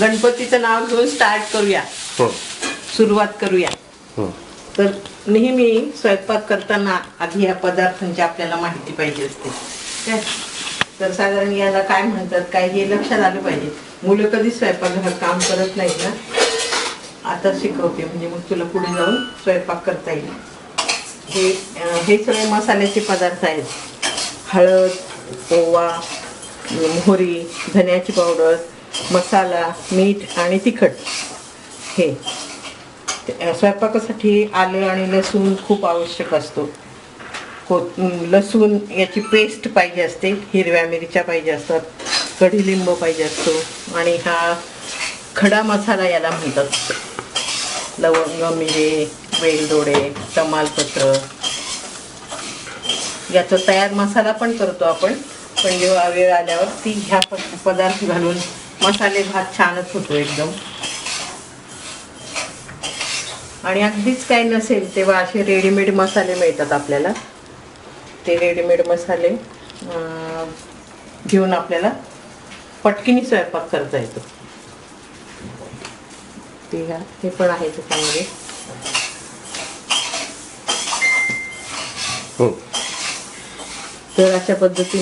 गणपतीचं नाव घेऊन स्टार्ट करूया. हो. सुरुवात करूया. हो. तर नेहमी स्वयंपाक करताना आधी या पदार्थांची आपल्याला माहिती पाहिजे असते. काय? तर साधारण याला काय म्हणतात काय हे लक्षात आलं पाहिजे. मुलं कधी स्वयंपाकघरात काम करत नाहीत ना. आता शिकवते म्हणजे मग तुला पुढे जाऊन स्वयंपाक करता येईल. हे हे सगळे मसाल्याचे पदार्थ आहेत. हळद ओवा मोहरी धन्याची पावडर मसाला मीठ आणि तिखट. हे. स्वयंपाकासाठी आलं आणि लसूण खूप आवश्यक असतो. को लसूण याची पेस्ट पाहिजे असते. हिरव्या मिरच्या पाहिजे असतात. कढीलिंब पाहिजे असतो. आणि हा खडा मसाला याला म्हणतात. लवंग मिरे वेलदोडे तमालपत्र. याचा तयार मसाला पण करतो आपण. पण जेव्हा वेळ आल्यावर ती ह्या प- पदार्थ घालून मसाले भात छानच होतो एकदम. आणि अगदीच काही नसेल तेव्हा असे रेडीमेड मसाले मिळतात आपल्याला. ते रेडीमेड मसाले घेऊन आपल्याला पटकिनी स्वयंपाक करता येतो. ते घ्या हे पण आहे त्याच्यामध्ये. हो. तर अशा पद्धतीने